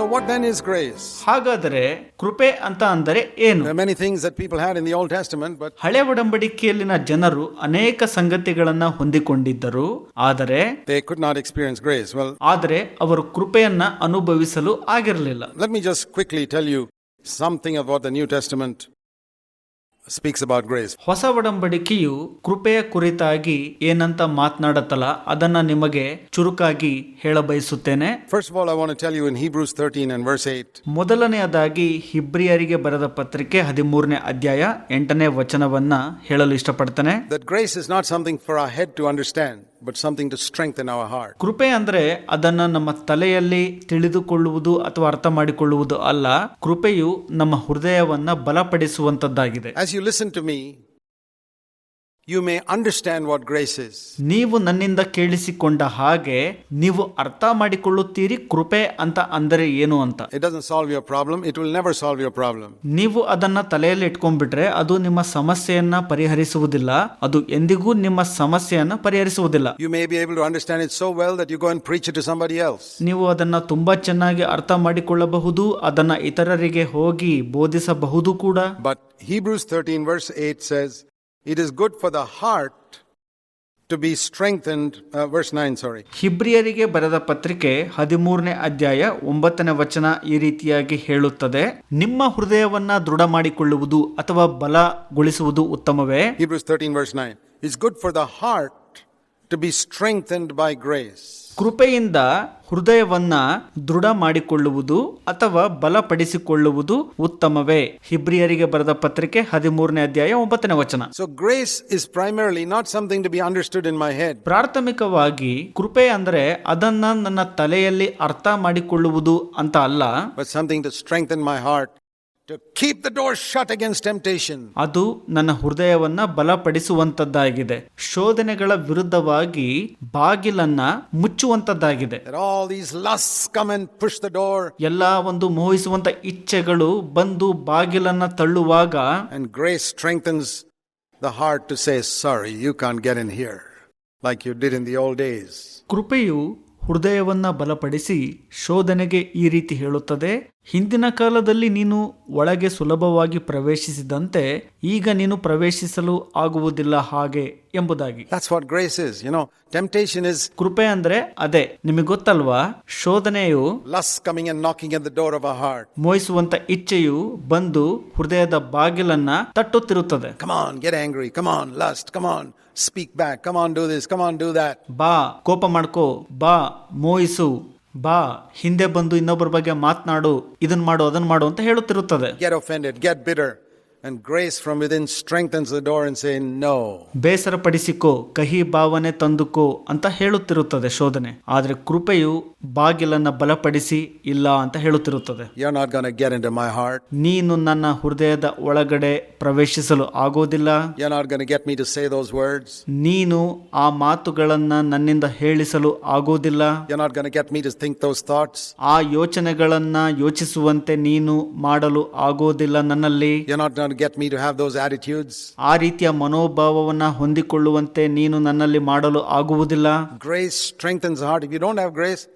So, what then is grace? ಹಾಗಾದರೆ ಕೃಪೆ ಅಂತ ಅಂದರೆ ಏನು There are many things that people had in the Old Testament, but ಹಳೆ ಒಡಂಬಡಿಕೆಯಲ್ಲಿನ ಜನರು ಅನೇಕ ಸಂಗತಿಗಳನ್ನು ಹೊಂದಿಕೊಂಡಿದ್ದರು ಆದರೆ they could not experience grace. Well, ಆದರೆ ಅವರು ಕೃಪೆಯನ್ನ ಅನುಭವಿಸಲು ಆಗಿರಲಿಲ್ಲ let me just quickly tell you something about what the New Testament speaks about grace. ಹೊಸ ಒಡಂಬಡಿಕೆಯು ಕೃಪೆಯ ಕುರಿತಾಗಿ ಏನಂತ ಮಾತನಾಡತ್ತಲ್ಲ ಅದನ್ನ ನಿಮಗೆ ಚುರುಕಾಗಿ ಹೇಳ ಬಯಸುತ್ತೇನೆ First of all, I want to tell you in Hebrews 13 and verse 8, ಮೊದಲನೆಯದಾಗಿ ಹಿಬ್ರಿಯರಿಗೆ ಬರೆದ ಪತ್ರಿಕೆ ಹದಿಮೂರನೇ ಅಧ್ಯಾಯ ಎಂಟನೇ ವಚನವನ್ನ ಹೇಳಲು ಇಷ್ಟಪಡ್ತೇನೆ that grace is not something for our head to understand, But something to strengthen our heart ಕೃಪೆ ಅಂದ್ರೆ ಅದನ್ನ ನಮ್ಮ ತಲೆಯಲ್ಲಿ ತಿಳಿದುಕೊಳ್ಳುವುದು ಅಥವಾ ಅರ್ಥ ಮಾಡಿಕೊಳ್ಳುವುದು ಅಲ್ಲ ಕೃಪೆಯು ನಮ್ಮ ಹೃದಯವನ್ನ ಬಲಪಡಿಸುವಂತದ್ದಾಗಿದೆ. As you listen to me, you may understand what grace is ನೀವು ನನ್ನಿಂದ ಕೇಳಿಸಿಕೊಂಡ ಹಾಗೆ ನೀವು ಅರ್ಥ ಮಾಡಿಕೊಳ್ಳುತ್ತೀರಿ ಕೃಪೆ ಅಂತ ಅಂದರೆ ಏನು ಅಂತ. It doesn't solve your problem it will never solve your problem ನೀವು ಅದನ್ನ ತಲೆಯಲ್ಲಿ ಇಟ್ಕೊಂಡ್ಬಿಟ್ರೆ ಅದು ನಿಮ್ಮ ಸಮಸ್ಯೆಯನ್ನ ಪರಿಹರಿಸುವುದಿಲ್ಲ. ಅದು ಎಂದಿಗೂ ನಿಮ್ಮ ಸಮಸ್ಯೆಯನ್ನ ಪರಿಹರಿಸುವುದಿಲ್ಲ. You may be able to understand it so well that you go and preach to somebody else else. ನೀವು ಅದನ್ನ ತುಂಬಾ ಚೆನ್ನಾಗಿ ಅರ್ಥ ಮಾಡಿಕೊಳ್ಳಬಹುದು ಅದನ್ನ ಇತರರಿಗೆ ಹೋಗಿ ಬೋಧಿಸಬಹುದು ಕೂಡ. But Hebrews 13, verse 8 says, It is good for the heart to be strengthened. Uh, verse 9, sorry. ಹಿಬ್ರಿಯರಿಗೆ ಬರೆದ ಪತ್ರಿಕೆ ಹದಿಮೂರನೇ ಅಧ್ಯಾಯ ಒಂಬತ್ತನೇ ವಚನ ಈ ರೀತಿಯಾಗಿ ಹೇಳುತ್ತದೆ ನಿಮ್ಮ ಹೃದಯವನ್ನ ದೃಢ ಮಾಡಿಕೊಳ್ಳುವುದು ಅಥವಾ ಬಲಗೊಳಿಸುವುದು ಉತ್ತಮವೇ Hebrews 13, verse 9. It's good for the heart to be strengthened by grace. ಕೃಪೆಯಿಂದ ಹೃದಯವನ್ನ ದೃಢ ಮಾಡಿಕೊಳ್ಳುವುದು ಅಥವಾ ಬಲಪಡಿಸಿಕೊಳ್ಳುವುದು ಉತ್ತಮವೇ ಹಿಬ್ರಿಯರಿಗೆ ಬರೆದ ಪತ್ರಿಕೆ ಹದಿಮೂರನೇ ಅಧ್ಯಾಯ ಒಂಬತ್ತನೇ ವಚನ So, grace is primarily not something to be understood in my head. ಪ್ರಾಥಮಿಕವಾಗಿ ಕೃಪೆ ಅಂದ್ರೆ ಅದನ್ನ ನನ್ನ ತಲೆಯಲ್ಲಿ ಅರ್ಥ ಮಾಡಿಕೊಳ್ಳುವುದು ಅಂತ ಅಲ್ಲ but something to strengthen my heart, to keep the door shut against temptation. ಅದು ನನ್ನ ಹೃದಯವನ್ನ ಬಲಪಡಿಸುವಂತದ್ದಾಗಿದೆ ಶೋಧನೆಗಳ ವಿರುದ್ಧವಾಗಿ ಬಾಗಿಲನ್ನ ಮುಚ್ಚುವಂತದ್ದಾಗಿದೆ That all these lusts come and push the door, ಎಲ್ಲ ಒಂದು ಮೋಹಿಸುವಂತ ಇಚ್ಛೆಗಳು ಬಂದು ಬಾಗಿಲನ್ನ ತಳ್ಳುವಾಗ and grace strengthens the heart to say, Sorry, you can't get in here, like you did in the old days. ಕೃಪೆಯು ಹೃದಯವನ್ನ ಬಲಪಡಿಸಿ ಶೋಧನೆಗೆ ಈ ರೀತಿ ಹೇಳುತ್ತದೆ ಹಿಂದಿನ ಕಾಲದಲ್ಲಿ ನೀನು ಒಳಗೆ ಸುಲಭವಾಗಿ ಪ್ರವೇಶಿಸಿದಂತೆ ಈಗ ನೀನು ಪ್ರವೇಶಿಸಲು ಆಗುವುದಿಲ್ಲ ಹಾಗೆ ಎಂಬುದಾಗಿ. That's what grace is. You know, temptation is ಕೃಪೆ ಅಂದ್ರೆ ಅದೇ ನಿಮಗೆ ಗೊತ್ತಲ್ವಾ? ಶೋಧನೆಯು lust coming and knocking at the door of heart heart. ಮೋಹಿಸುವಂತ ಇಚ್ಛೆಯು ಬಂದು ಹೃದಯದ ಬಾಗಿಲನ್ನ ತಟ್ಟುತ್ತಿರುತ್ತದೆ. Speak back come on do this come on do that ಬಾ ಕೋಪ ಮಾಡ್ಕೋ. ಬಾ ಮೋಯಿಸು ಬಾ ಹಿಂದೆ ಬಂದು ಇನ್ನೊಬ್ಬರ ಬಗ್ಗೆ ಮಾತನಾಡು. ಇದನ್ ಮಾಡು ಅದನ್ ಮಾಡು ಅಂತ ಹೇಳುತ್ತಿರುತ್ತದೆ. Get off get beer And grace from within strengthens the door and say, No. ಬೇಸರ ಪಡಿಸಿಕೋ ಕಹಿ ಭಾವನೆ ತಂದುಕೋ ಅಂತ ಹೇಳುತ್ತಿರುತ್ತದೆ ಶೋಧನೆ ಆದರೆ ಕೃಪೆಯು ಬಾಗಿಲನ್ನ ಬಲಪಡಿಸಿ ಇಲ್ಲ ಅಂತ ಹೇಳುತ್ತಿರುತ್ತದೆ You're not going to get into my heart. ನೀನು ನನ್ನ ಹೃದಯದ ಒಳಗಡೆ ಪ್ರವೇಶಿಸಲು ಆಗೋದಿಲ್ಲ You're not going to get me to say those words. ನೀನು ಆ ಮಾತುಗಳನ್ನ ನನ್ನಿಂದ ಹೇಳಿಸಲು ಆಗೋದಿಲ್ಲ You're not going to get me to think those thoughts. ಆ ಯೋಚನೆಗಳನ್ನ ಯೋಚಿಸುವಂತೆ ನೀನು ಮಾಡಲು ಆಗೋದಿಲ್ಲ ನನ್ನಲ್ಲಿ going to get me to have those attitudes. ಆ ರೀತಿಯ ಮನೋಭಾವವನ್ನ ಹೊಂದಿಕೊಳ್ಳುವಂತೆ ನೀನು ನನ್ನಲ್ಲಿ ಮಾಡಲು ಆಗುವುದಿಲ್ಲ Grace strengthens the heart. If you don't have grace,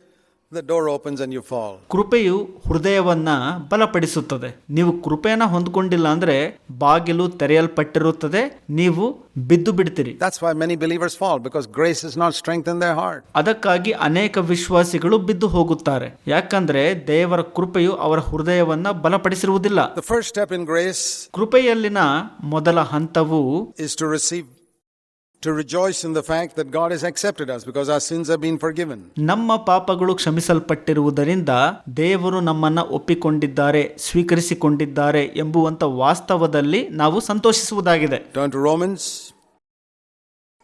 ಕೃಪೆಯು ಹೃದಯವನ್ನ ಬಲಪಡಿಸುತ್ತದೆ. ನೀವು ಕೃಪೆಯನ್ನ ಹೊಂದ್ಕೊಂಡಿಲ್ಲ ಅಂದ್ರೆ ಬಾಗಿಲು ತೆರೆಯಲ್ಪಟ್ಟಿರುತ್ತದೆ. ನೀವು ಬಿದ್ದು ಬಿಡ್ತೀರಿ. That's why many believers fall because grace has not strengthened their heart. ಅದಕ್ಕಾಗಿ ಅನೇಕ ವಿಶ್ವಾಸಿಗಳು ಬಿದ್ದು ಹೋಗುತ್ತಾರೆ. ಯಾಕಂದ್ರೆ ದೇವರ ಕೃಪೆಯು ಅವರ ಹೃದಯವನ್ನ ಬಲಪಡಿಸಿರುವುದಿಲ್ಲ. The first step in grace ಕೃಪೆಯಲ್ಲಿನ ಮೊದಲ ಹಂತವು is to receive, to rejoice in the fact that God has accepted us because our sins have been forgiven. ನಮ್ಮ ಪಾಪಗಳು ಕ್ಷಮಿಸಲ್ಪಟ್ಟಿರುವುದರಿಂದ ದೇವರು ನಮ್ಮನ್ನ ಒಪ್ಪಿಕೊಂಡಿದ್ದಾರೆ ಸ್ವೀಕರಿಸಿಕೊಂಡಿದ್ದಾರೆ ಎಂಬುವಂತ ವಾಸ್ತವದಲ್ಲಿ ನಾವು ಸಂತೋಷಿಸುವುದಾಗಿದೆ Turn to Romans.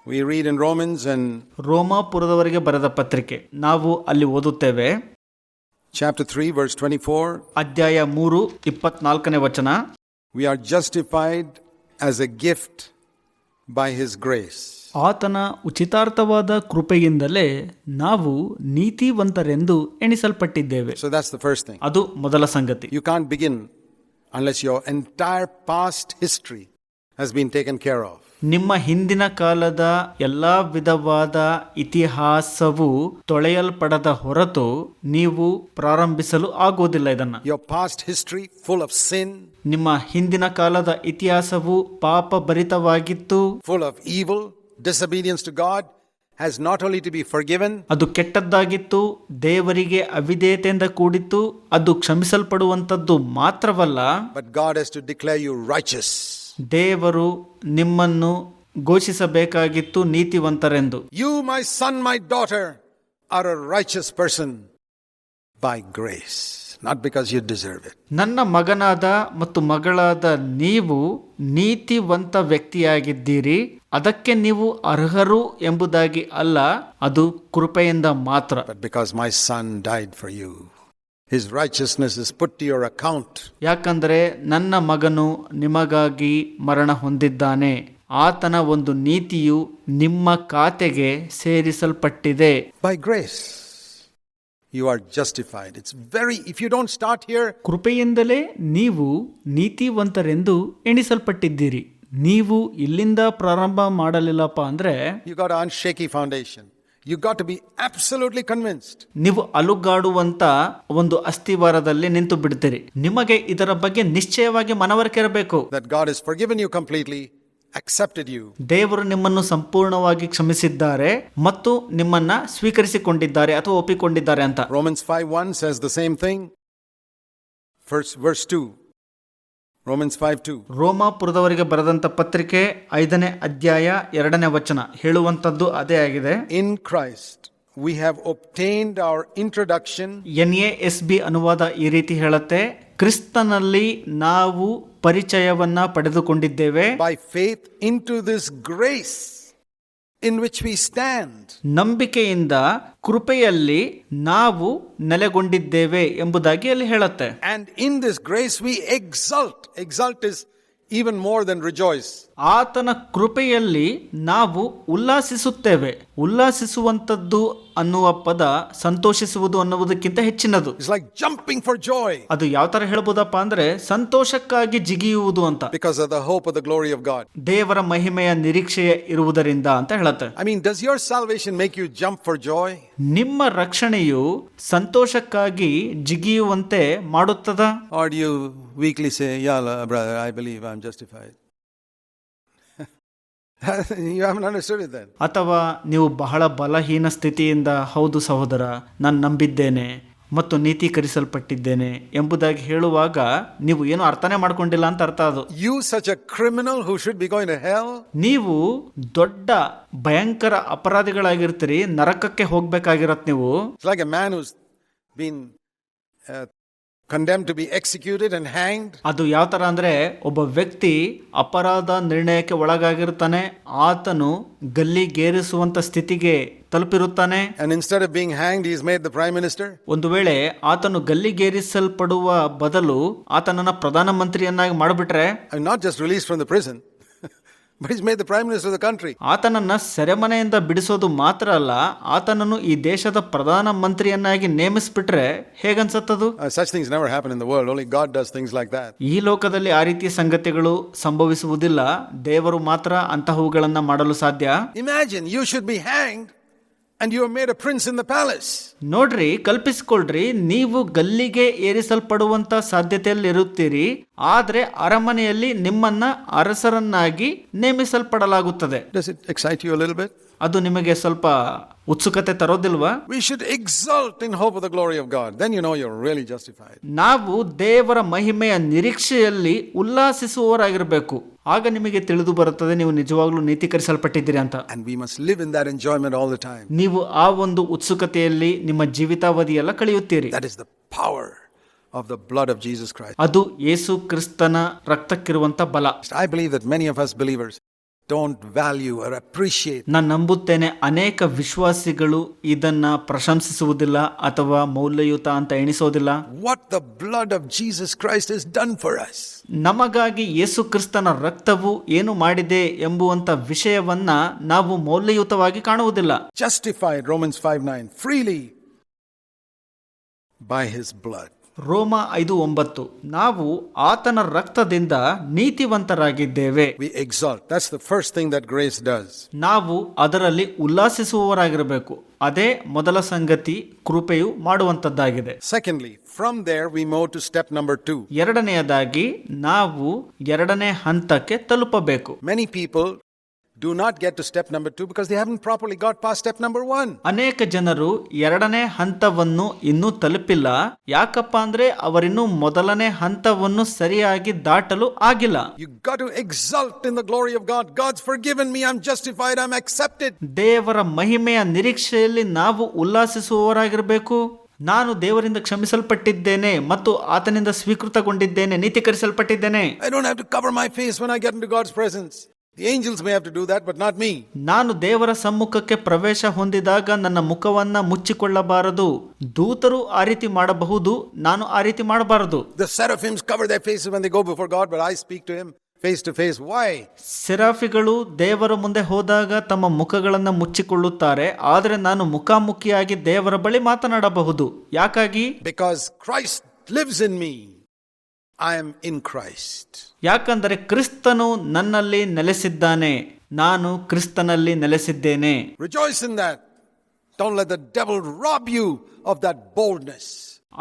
We read in Romans and ರೋಮಾಪುರದವರಿಗೆ ಬರೆದ ಪತ್ರಿಕೆ ನಾವು ಅಲ್ಲಿ ಓದುತ್ತೇವೆ chapter 3, verse 24. ಅಧ್ಯಾಯ ಮೂರು ಇಪ್ಪತ್ನಾಲ್ಕನೇ ವಚನ We are justified as a gift by his grace ಆತನ ಉಚಿತಾರ್ಥವಾದ ಕೃಪೆಯಿಂದಲೇ ನಾವು ನೀತಿವಂತರೆಂದು ಎಣಿಸಲ್ಪಟ್ಟಿದ್ದೇವೆ. So that's the first thing ಅದು ಮೊದಲ ಸಂಗತಿ. You can begin unless your entire past history has been taken care of ನಿಮ್ಮ ಹಿಂದಿನ ಕಾಲದ ಎಲ್ಲ ವಿಧವಾದ ಇತಿಹಾಸವು ತೊಳೆಯಲ್ಪಡದ ಹೊರತು ನೀವು ಪ್ರಾರಂಭಿಸಲು ಆಗುವುದಿಲ್ಲ ಇದನ್ನ your past history full of sin ನಿಮ್ಮ ಹಿಂದಿನ ಕಾಲದ ಇತಿಹಾಸವು ಪಾಪ ಭರಿತವಾಗಿತ್ತು of evil disobedience to God has not not to be forgiven, ಅದು ಕೆಟ್ಟದ್ದಾಗಿತ್ತು ದೇವರಿಗೆ ಅವಿಧೇಯತೆಯಿಂದ ಕೂಡಿತ್ತು ಅದು ಕ್ಷಮಿಸಲ್ಪಡುವಂಥದ್ದು ಮಾತ್ರವಲ್ಲ but God has to declare you righteous. ದೇವರು ನಿಮ್ಮನ್ನು ಘೋಷಿಸಬೇಕಾಗಿತ್ತು ನೀತಿವಂತರೆಂದು. You my son my daughter are a righteous person by grace not because you deserve it ನನ್ನ ಮಗನಾದ ಮತ್ತು ಮಗಳಾದ ನೀವು ನೀತಿವಂತ ವ್ಯಕ್ತಿಯಾಗಿದ್ದೀರಿ. ಅದಕ್ಕೆ ನೀವು ಅರ್ಹರು ಎಂಬುದಾಗಿ ಅಲ್ಲ ಅದು ಕೃಪೆಯಿಂದ ಮಾತ್ರ. Because my son died for for his righteousness is put to your account. ಯಾಕಂದರೆ ನನ್ನ ಮಗನು ನಿಮಗಾಗಿ ಮರಣ ಹೊಂದಿದ್ದಾನೆ ಆತನ ಒಂದು ನೀತಿಯು ನಿಮ್ಮ ಖಾತೆಗೆ ಸೇರಿಸಲ್ಪಟ್ಟಿದೆ By grace, you are justified. It's very, if you don't start here, ಕೃಪೆಯಿಂದಲೇ ನೀವು ನೀತಿವಂತರೆಂದು ಎಣಿಸಲ್ಪಟ್ಟಿದ್ದೀರಿ ನೀವು ಇಲ್ಲಿಂದ ಪ್ರಾರಂಭ ಮಾಡಲಿಲ್ಲಪ್ಪ ಅಂದ್ರೆ you got an shaky foundation. You got to be absolutely convinced ನೀವು ಅಲುಗಾಡುವಂತ ಒಂದು ಅಸ್ಥಿವಾರದಲ್ಲಿ ನಿಂತು ಬಿಡ್ತೀರಿ. ನಿಮಗೆ ಇದರ ಬಗ್ಗೆ ನಿಶ್ಚಯವಾಗಿ ಮನವರಿಕೆ ಇರಬೇಕು. That God is for you completely accepted you ದೇವರು ನಿಮ್ಮನ್ನು ಸಂಪೂರ್ಣವಾಗಿ ಕ್ಷಮಿಸಿದ್ದಾರೆ ಮತ್ತು ನಿಮ್ಮನ್ನ ಸ್ವೀಕರಿಸಿಕೊಂಡಿದ್ದಾರೆ ಅಥವಾ ಒಪ್ಪಿಕೊಂಡಿದ್ದಾರೆ ಅಂತ. Romans five one says the same thing first verse two Romans 5 2. ರೋಮಾಪುರದವರಿಗೆ ಬರೆದಂತ ಪತ್ರಿಕೆ ಐದನೇ ಅಧ್ಯಾಯ ಎರಡನೇ ವಚನ. ಹೇಳುವಂತದ್ದು ಅದೇ ಆಗಿದೆ. In Christ we have obtained our introduction. N A S B ಅನುವಾದ ಈ ರೀತಿ ಹೇಳುತ್ತೆ ಕ್ರಿಸ್ತನಲ್ಲಿ ನಾವು ಪರಿಚಯವನ್ನ ಪಡೆದುಕೊಂಡಿದ್ದೇವೆ. By faith into this grace in which we stand ನಂಬಿಕೆಯಿಂದ ಕೃಪೆಯಲ್ಲಿ ನಾವು ನೆಲೆಗೊಂಡಿದ್ದೇವೆ ಎಂಬುದಾಗಿ ಅಲ್ಲಿ ಹೇಳುತ್ತೆ. And in this grace we exult exult is even more than rejoice ಆತನ ಕೃಪೆಯಲ್ಲಿ ನಾವು ಉಲ್ಲಾಸಿಸುತ್ತೇವೆ. ಉಲ್ಲಾಸಿಸುವಂಥದ್ದು ಅನ್ನುವ ಪದ ಸಂತೋಷಿಸುವುದು ಅನ್ನುವುದಕ್ಕಿಂತ ಹೆಚ್ಚಿನದು. ಜಂಪಿಂಗ್ ಫಾರ್ ಜಾಯ್ ಅದು ಯಾವ ತರ ಹೇಳಬಹುದಪ್ಪ ಅಂದ್ರೆ ಸಂತೋಷಕ್ಕಾಗಿ ಜಿಗಿಯುವುದು ಅಂತ. Because of the hope of the glory of God ದೇವರ ಮಹಿಮೆಯ ನಿರೀಕ್ಷೆಯ ಇರುವುದರಿಂದ ಅಂತ ಹೇಳುತ್ತೆ. I mean does your salvation make you jump for joy ನಿಮ್ಮ ರಕ್ಷಣೆಯು ಸಂತೋಷಕ್ಕಾಗಿ ಜಿಗಿಯುವಂತೆ ಮಾಡುತ್ತದ? Audio weekly say yeah brother I believe I am justified you haven't understood it then. ಅಥವಾ ನೀವು ಬಹಳ ಬಲಹೀನ ಸ್ಥಿತಿಯಿಂದ ಹೌದು ಸಹೋದರ ನಾನು ನಂಬಿದ್ದೇನೆ ಮತ್ತು ನೀತೀಕರಿಸಲ್ಪಟ್ಟಿದ್ದೇನೆ ಎಂಬುದಾಗಿ ಹೇಳುವಾಗ ನೀವು ಏನು ಅರ್ಥನೇ ಮಾಡ್ಕೊಂಡಿಲ್ಲ ಅಂತ ಅರ್ಥ ಅದು. You such a criminal who should be going to hell, ನೀವು ದೊಡ್ಡ ಭಯಂಕರ ಅಪರಾಧಿಗಳಾಗಿರ್ತೀರಿ ನರಕಕ್ಕೆ ಹೋಗ್ಬೇಕಾಗಿರತ್ ನೀವು. Like a man man who's been uh, condemned to be executed and hanged. ಅದು ಯಾವ ತರ ಅಂದ್ರೆ ಒಬ್ಬ ವ್ಯಕ್ತಿ ಅಪರಾಧ ನಿರ್ಣಯಕ್ಕೆ ಒಳಗಾಗಿರುತ್ತಾನೆ ಆತನು ಗಲ್ಲಿಗೇರಿಸುವಂತ ಸ್ಥಿತಿಗೆ ತಲುಪಿರುತ್ತಾನೆ And instead of being hanged, he's made the prime minister. ಒಂದು ವೇಳೆ ಆತನು ಗಲ್ಲಿಗೇರಿಸಲ್ಪಡುವ ಬದಲು ಆತನನ್ನ ಪ್ರಧಾನಮಂತ್ರಿಯನ್ನಾಗಿ ಮಾಡಿಬಿಟ್ರೆ And not just released from the prison, ಆತನನ್ನ ಸೆರೆಮನೆಯಿಂದ ಬಿಡಿಸೋದು ಮಾತ್ರ ಅಲ್ಲ ಆತನನ್ನು ಈ ದೇಶದ ಪ್ರಧಾನ ಮಂತ್ರಿಯನ್ನಾಗಿ ನೇಮಿಸ್ಬಿಟ್ರೆ ಹೇಗನ್ಸತ್ತದು? ಈ ಲೋಕದಲ್ಲಿ ಆ ರೀತಿಯ ಸಂಗತಿಗಳು ಸಂಭವಿಸುವುದಿಲ್ಲ. ದೇವರು ಮಾತ್ರ ಅಂತಹವುಗಳನ್ನ ಮಾಡಲು ಸಾಧ್ಯ? Imagine you should be hang and you are made a prince in the palace. ನೋಡ್ರಿ ಕಲ್ಪಿಸಿಕೊಳ್ರಿ ನೀವು ಗಲ್ಲಿಗೆ ಏರಿಸಲ್ಪಡುವಂತ ಸಾಧ್ಯತೆಯಲ್ಲಿ ಇರುತ್ತೀರಿ ಆದ್ರೆ ಅರಮನೆಯಲ್ಲಿ ನಿಮ್ಮನ್ನ ಅರಸರನ್ನಾಗಿ ನೇಮಿಸಲ್ಪಡಲಾಗುತ್ತದೆ Does it excite you a little bit? ಅದು ನಿಮಗೆ ಸ್ವಲ್ಪ ಉತ್ಸುಕತೆ ತರೋದಿಲ್ವಾ We should exult in hope of the glory of God. Then you know you're really justified. ನಾವು ದೇವರ ಮಹಿಮೆಯ ನಿರೀಕ್ಷೆಯಲ್ಲಿ ಉಲ್ಲಾಸಿಸುವವರಾಗಿರಬೇಕು ಆಗ ನಿಮಗೆ ತಿಳಿದು ಬರುತ್ತದೆ ನೀವು ನಿಜವಾಗ್ಲೂ ನೀತೀಕರಿಸಲ್ಪಟ್ಟಿದ್ದೀರಿ ಅಂತ And we must live in that enjoyment all the time. ನೀವು ಆ ಒಂದು ಉತ್ಸುಕತೆಯಲ್ಲಿ ನಿಮ್ಮ ಜೀವಿತಾವಧಿ ಎಲ್ಲ ಕಳೆಯುತ್ತೀರಿ That is the power of the blood of Jesus Christ. ಅದು ಯೇಸು ಕ್ರಿಸ್ತನ ರಕ್ತಕ್ಕಿರುವಂತ ಬಲ I believe that many of us believers don't value or appreciate ನಾನು ನಂಬುತ್ತೇನೆ ಅನೇಕ ವಿಶ್ವಾಸಿಗಳು ಇದನ್ನ ಪ್ರಶಂಸಿಸುವುದಿಲ್ಲ ಅಥವಾ ಮೌಲ್ಯಯುತ ಅಂತ ಎಣಿಸೋದಿಲ್ಲ. What the blood of Jesus Christ is done for us ನಮಗಾಗಿ ಯೇಸು ಕ್ರಿಸ್ತನ ರಕ್ತವು ಏನು ಮಾಡಿದೆ ಎಂಬುವಂತ ವಿಷಯವನ್ನ ನಾವು ಮೌಲ್ಯಯುತವಾಗಿ ಕಾಣುವುದಿಲ್ಲ. Justified, Romans 5 9, freely by his blood. ರೋಮ ಐದು ಒಂಬತ್ತು. ನಾವು ಆತನ ರಕ್ತದಿಂದ ನೀತಿವಂತರಾಗಿದ್ದೇವೆ. ನಾವು ಅದರಲ್ಲಿ ಉಲ್ಲಾಸಿಸುವವರಾಗಿರಬೇಕು. ಅದೇ ಮೊದಲ ಸಂಗತಿ ಕೃಪೆಯು ಮಾಡುವಂತದ್ದಾಗಿದೆ secondly from there we move to step number two ಎರಡನೆಯದಾಗಿ ನಾವು ಎರಡನೇ ಹಂತಕ್ಕೆ ತಲುಪಬೇಕು. Many people do not get to step number two because they haven't properly got past step number one. ಅನೇಕ ಜನರು ಎರಡನೇ ಹಂತವನ್ನು ಇನ್ನೂ ತಲುಪಿಲ್ಲ ಯಾಕಪ್ಪ ಅಂದ್ರೆ ಅವರಿನ್ನೂ ಮೊದಲನೇ ಹಂತವನ್ನು ಸರಿಯಾಗಿ ದಾಟಲು ಆಗಿಲ್ಲ You got to exult in the glory of God. God's forgiven me. I'm justified. I'm accepted. ದೇವರ ಮಹಿಮೆಯ ನಿರೀಕ್ಷೆಯಲ್ಲಿ ನಾವು ಉಲ್ಲಾಸಿಸುವವರಾಗಿರಬೇಕು ನಾನು ದೇವರಿಂದ ಕ್ಷಮಿಸಲ್ಪಟ್ಟಿದ್ದೇನೆ ಮತ್ತು ಆತನಿಂದ ಸ್ವೀಕೃತಗೊಂಡಿದ್ದೇನೆ ನೀತೀಕರಿಸಲ್ಪಟ್ಟಿದ್ದೇನೆ I don't have to cover my face when I get into God's presence. The angels may have to do that, but not me. ನಾನು ದೇವರ ಸಮ್ಮುಖಕ್ಕೆ ಪ್ರವೇಶ ಹೊಂದಿದಾಗ ನನ್ನ ಮುಖವನ್ನ ಮುಚ್ಚಿಕೊಳ್ಳಬಾರದು ದೂತರು ಆ ರೀತಿ ಮಾಡಬಹುದು ನಾನು ಆ ರೀತಿ ಮಾಡಬಾರದು The seraphims cover their faces when they go before God, but I speak to Him face to face. Why? ಸೆರಾಫಿಗಳು ದೇವರ ಮುಂದೆ ಹೋದಾಗ ತಮ್ಮ ಮುಖಗಳನ್ನು ಮುಚ್ಚಿಕೊಳ್ಳುತ್ತಾರೆ ಆದರೆ ನಾನು ಮುಖಾಮುಖಿಯಾಗಿ ದೇವರ ಬಳಿ ಮಾತನಾಡಬಹುದು ಯಾಕಾಗಿ Because Christ lives in me. I am in Christ ಯಾಕಂದರೆ ಕ್ರಿಸ್ತನು ನನ್ನಲ್ಲಿ ನೆಲೆಸಿದ್ದಾನೆ ನಾನು ಕ್ರಿಸ್ತನಲ್ಲಿ ನೆಲೆಸಿದ್ದೇನೆ. Rejoice in that. Don't let the devil rob you of that boldness.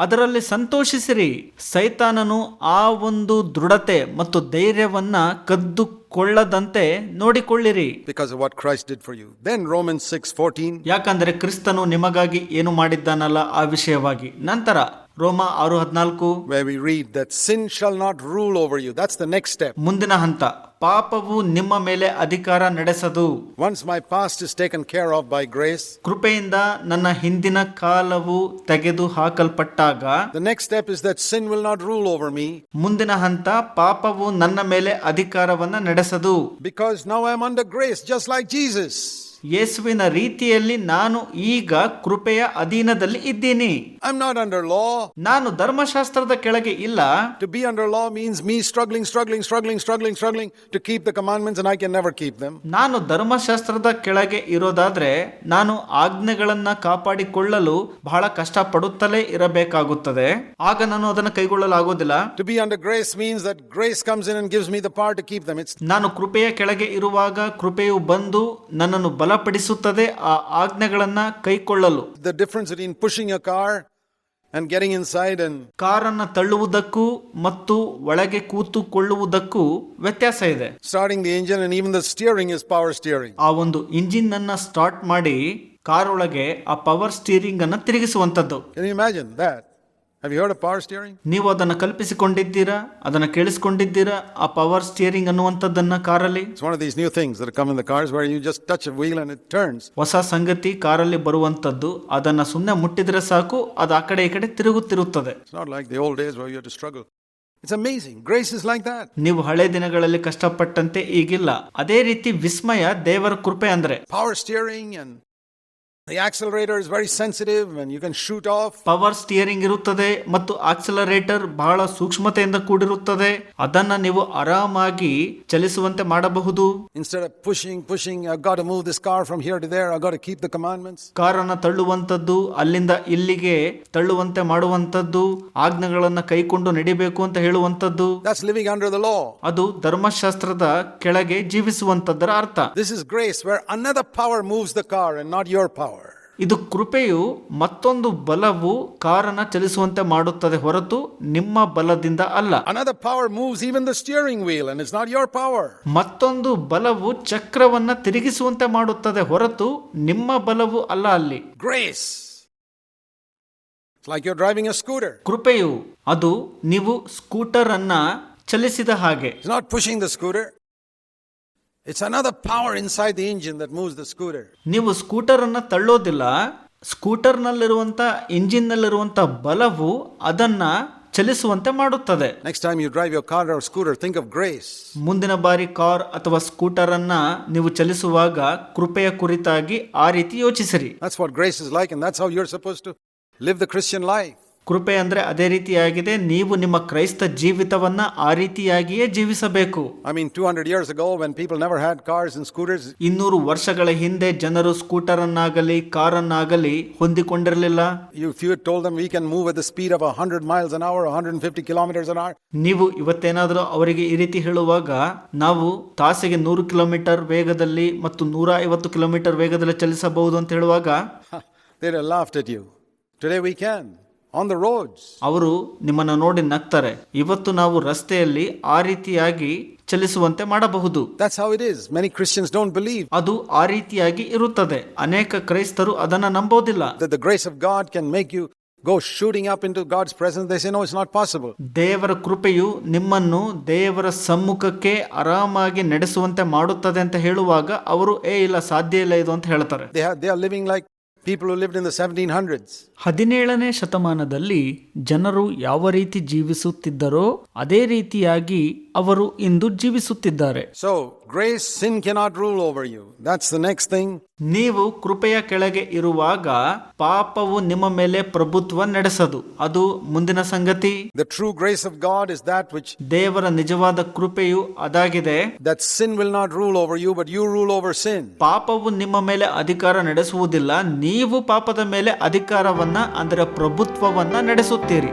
ಅದರಲ್ಲಿ ಸಂತೋಷಿಸಿರಿ ಸೈತಾನನು ಆ ಒಂದು ದೃಢತೆ ಮತ್ತು ಧೈರ್ಯವನ್ನ ಕದ್ದುಕೊಳ್ಳದಂತೆ ನೋಡಿಕೊಳ್ಳಿರಿ. Because what Christ did for you then Roman six 6:14 ಯಾಕಂದ್ರೆ ಕ್ರಿಸ್ತನು ನಿಮಗಾಗಿ ಏನು ಮಾಡಿದ್ದಾನಲ್ಲ ಆ ವಿಷಯವಾಗಿ. ನಂತರ ರೋಮ ಆರು ಹದಿನಾಲ್ಕು where we read that sin shall not rule over you. That's the next step. ಮುಂದಿನ ಹಂತ ಪಾಪವು ನಿಮ್ಮ ಮೇಲೆ ಅಧಿಕಾರ ನಡೆಸದು Once my past is taken care of by grace, ಕೃಪೆಯಿಂದ ನನ್ನ ಹಿಂದಿನ ಕಾಲವು ತೆಗೆದು ಹಾಕಲ್ಪಟ್ಟಾಗ the next step is that sin will not rule over me ಮುಂದಿನ ಹಂತ ಪಾಪವು ನನ್ನ ಮೇಲೆ ಅಧಿಕಾರವನ್ನ ನಡೆಸದು because now I am under grace just like Jesus. ಯೇಸುವಿನ ರೀತಿಯಲ್ಲಿ ನಾನು ಈಗ ಕೃಪೆಯ ಅಧೀನದಲ್ಲಿ ಇದ್ದೀನಿ. ಐ ನಾಟ್ ಅಂಡರ್ ಲಾ ನಾನು ಧರ್ಮಶಾಸ್ತ್ರದ ಕೆಳಗೆ ಇಲ್ಲ. To be under law means me struggling struggling struggling struggling struggling to keep the commandments and I can never keep them ನಾನು ಧರ್ಮಶಾಸ್ತ್ರದ ಕೆಳಗೆ ಇರೋದಾದ್ರೆ ನಾನು ಆಜ್ಞೆಗಳನ್ನ ಕಾಪಾಡಿಕೊಳ್ಳಲು ಬಹಳ ಕಷ್ಟಪಡುತ್ತಲೇ ಇರಬೇಕಾಗುತ್ತದೆ. ಆಗ ನಾನು ಅದನ್ನು ಕೈಗೊಳ್ಳಲಾಗುವುದಿಲ್ಲ to be under grace means that grace comes in and gives me the part keep them it's ನಾನು ಕೃಪೆಯ ಕೆಳಗೆ ಇರುವಾಗ ಕೃಪೆಯು ಬಂದು ನನ್ನನ್ನು ಬಲಪಡಿಸುತ್ತದೆ ಆ ಆಜ್ಞೆಗಳನ್ನು ಕೈಕೊಳ್ಳಲು. The difference between pushing a car and getting inside and car ಅನ್ನು ತಳ್ಳುವುದಕ್ಕೂ ಮತ್ತು ಒಳಗೆ ಕೂತುಕೊಳ್ಳುವುದಕ್ಕೂ ವ್ಯತ್ಯಾಸ ಇದೆ. Starting the engine and even the steering is power steering ಆ ಒಂದು ಇಂಜಿನ್ ಅನ್ನು ಸ್ಟಾರ್ಟ್ ಮಾಡಿ ಕಾರ್ ಒಳಗೆ ಆ ಪವರ್ ಸ್ಟಿಯರಿಂಗ್ ಅನ್ನು ತಿರುಗಿಸುವಂತದ್ದು. ಇಮ್ಯಾಜಿನ್ ದಟ್ ಪವರ್ ಸ್ಟಿಯರಿಂಗ್ ನೀವು ಅದನ್ನು ಕಲ್ಪಿಸಿಕೊಂಡಿದ್ದೀರಾ? ಅದನ್ನು ಕೇಳಿಸಿಕೊಂಡಿದ್ದೀರಾ? ಆ ಪವರ್ ಸ್ಟಿಯರಿಂಗ್ ಅನ್ನುವಂಥದ್ದನ್ನು ಕಾರಲ್ಲಿ? New things come in there's why you just touch wheel and ಹೊಸ ಸಂಗತಿ ಕಾರಲ್ಲಿ ಬರುವಂಥದ್ದು. ಅದನ್ನು ಸುಮ್ಮನೆ ಮುಟ್ಟಿದ್ರೆ ಸಾಕು ಅದು ಆ ಕಡೆ ಈ ಕಡೆ ತಿರುಗುತ್ತಿರುತ್ತದೆ. It's amazing. Grace is like that. ನೀವು ಹಳೆ ದಿನಗಳಲ್ಲಿ ಕಷ್ಟಪಟ್ಟಂತೆ ಈಗಿಲ್ಲ. ಅದೇ ರೀತಿ ವಿಸ್ಮಯ ದೇವರ ಕೃಪೆ ಅಂದ್ರೆ. Power steering and power steering ಇರುತ್ತದೆ ಮತ್ತು ಆಕ್ಸಲರೇಟರ್ ಬಹಳ ಸೂಕ್ಷ್ಮತೆಯಿಂದ ಕೂಡಿರುತ್ತದೆ ಅದನ್ನ ನೀವು ಆರಾಮಾಗಿ ಚಲಿಸುವಂತೆ ಮಾಡಬಹುದು Instead of pushing, pushing, I got to move this car from here to there, I got to keep the commandments. ಕಾರನ್ನ ತಳ್ಳುವಂಥದ್ದು ಅಲ್ಲಿಂದ ಇಲ್ಲಿಗೆ ತಳ್ಳುವಂತೆ ಮಾಡುವಂಥದ್ದು ಆಜ್ಞೆಗಳನ್ನ ಕೈಕೊಂಡು ನಡಿಬೇಕು ಅಂತ heluvantaddu. That's living under the law. ಅದು ಧರ್ಮಶಾಸ್ತ್ರದ ಕೆಳಗೆ ಜೀವಿಸುವಂತದ್ದರ ಅರ್ಥ This is grace where another power moves the car and not your power. ಇದು ಕೃಪೆಯು ಮತ್ತೊಂದು ಬಲವು ಕಾರನ್ನು ಚಲಿಸುವಂತೆ ಮಾಡುತ್ತದೆ ಹೊರತು ನಿಮ್ಮ ಬಲದಿಂದ ಅಲ್ಲ. Power moves the steering wheel not your power ಮತ್ತೊಂದು ಬಲವು ಚಕ್ರವನ್ನು ತಿರುಗಿಸುವಂತೆ ಮಾಡುತ್ತದೆ ಹೊರತು ನಿಮ್ಮ ಬಲವು ಅಲ್ಲ ಅಲ್ಲಿ. Grace like you driving a scooter ಕೃಪೆಯು ಅದು ನೀವು ಸ್ಕೂಟರ್ ಅನ್ನ ಚಲಿಸಿದ ಹಾಗೆ. Not pushing the scooter It's power power inside the engine that moves the scooter ನೀವು ಸ್ಕೂಟರ್ ಅನ್ನ ತಳ್ಳೋದಿಲ್ಲ ಸ್ಕೂಟರ್ನಲ್ಲಿರುವಂಥ ಇಂಜಿನ್ನಲ್ಲಿರುವಂತ ಬಲವು ಅದನ್ನ ಚಲಿಸುವಂತೆ ಮಾಡುತ್ತದೆ. Next time you drive your car or scooter think of grace ಮುಂದಿನ ಬಾರಿ ಕಾರ್ ಅಥವಾ ಸ್ಕೂಟರ್ ಅನ್ನ ನೀವು ಚಲಿಸುವಾಗ ಕೃಪೆಯ ಕುರಿತಾಗಿ ಆ ರೀತಿ ಯೋಚಿಸಿರಿ. That's what grace is like, and that's how you're suppose to live the Christian life. ಕೃಪೆ ಅಂದ್ರೆ ಅದೇ ರೀತಿಯಾಗಿದೆ ನೀವು ನಿಮ್ಮ ಕ್ರೈಸ್ತ ಜೀವಿತವನ್ನ ಆ ರೀತಿಯಾಗಿಯೇ ಜೀವಿಸಬೇಕು I mean, 200 years ago, when people never had cars and scooters, ಇನ್ನೂರು ವರ್ಷಗಳ ಹಿಂದೆ ಜನರು ಸ್ಕೂಟರ್ ಅನ್ನಾಗಲಿ ಕಾರನ್ನಾಗಲಿ ಹೊಂದಿಕೊಂಡಿರಲಿಲ್ಲ you, if you had told them we can move at the speed of 100 miles an hour, 150 kilometers an hour, ನೀವು ಇವತ್ತೇನಾದರೂ ಅವರಿಗೆ ಈ ರೀತಿ ಹೇಳುವಾಗ ನಾವು ತಾಸಿಗೆ ನೂರು ಕಿಲೋಮೀಟರ್ ವೇಗದಲ್ಲಿ ಮತ್ತು ನೂರ ಐವತ್ತು ಕಿಲೋಮೀಟರ್ ವೇಗದಲ್ಲಿ ಚಲಿಸಬಹುದು ಅಂತ ಹೇಳುವಾಗ they'd have laughed at you. Today we can, on the roads ಅವರು ನಿಮ್ಮನ್ನು ನೋಡಿ ನಗ್ತಾರೆ. ಇವತ್ತು ನಾವು ರಸ್ತೆಯಲ್ಲಿ ಆ ರೀತಿಯಾಗಿ ಚಲಿಸುವಂತೆ ಮಾಡಬಹುದು. That's how it is many Christians don't believe ಅದು ಆ ರೀತಿಯಾಗಿ ಇರುತ್ತದೆ. ಅನೇಕ ಕ್ರೈಸ್ತರು ಅದನ್ನ ನಂಬೋದಿಲ್ಲ. That the grace of God can make you go shooting up into God's presence they say no it's not possible ದೇವರ ಕೃಪೆಯು ನಿಮ್ಮನ್ನು ದೇವರ ಸಮ್ಮುಖಕ್ಕೆ ಆರಾಮಾಗಿ ನಡೆಸುವಂತೆ ಮಾಡುತ್ತದೆ ಅಂತ ಹೇಳುವಾಗ ಅವರು ಏ ಇಲ್ಲ ಸಾಧ್ಯ ಇಲ್ಲ ಇದು ಅಂತ ಹೇಳ್ತಾರೆ. They are living like living like people who lived in the 1700s. ಹದಿನೇಳನೇ ಶತಮಾನದಲ್ಲಿ ಜನರು ಯಾವ ರೀತಿ ಜೀವಿಸುತ್ತಿದ್ದರೋ ಅದೇ ರೀತಿಯಾಗಿ ಅವರು ಇಂದು ಜೀವಿಸುತ್ತಿದ್ದಾರೆ. So grace sin cannot rule over you That's the next thing ನೀವು ಕೃಪೆಯ ಕೆಳಗೆ ಇರುವಾಗ ಪಾಪವು ನಿಮ್ಮ ಮೇಲೆ ಪ್ರಭುತ್ವ ನಡೆಸದು. ಅದು ಮುಂದಿನ ಸಂಗತಿ. The true grace of God is that which ದೇವರ ನಿಜವಾದ ಕೃಪೆಯು ಅದಾಗಿದೆ. That sin will not rule over you but you rule over sin ಪಾಪವು ನಿಮ್ಮ ಮೇಲೆ ಅಧಿಕಾರ ನಡೆಸುವುದಿಲ್ಲ. ನೀವು ಪಾಪದ ಮೇಲೆ ಅಧಿಕಾರವನ್ನ ಅಂದರೆ ಪ್ರಭುತ್ವವನ್ನು ನಡೆಸುತ್ತೀರಿ.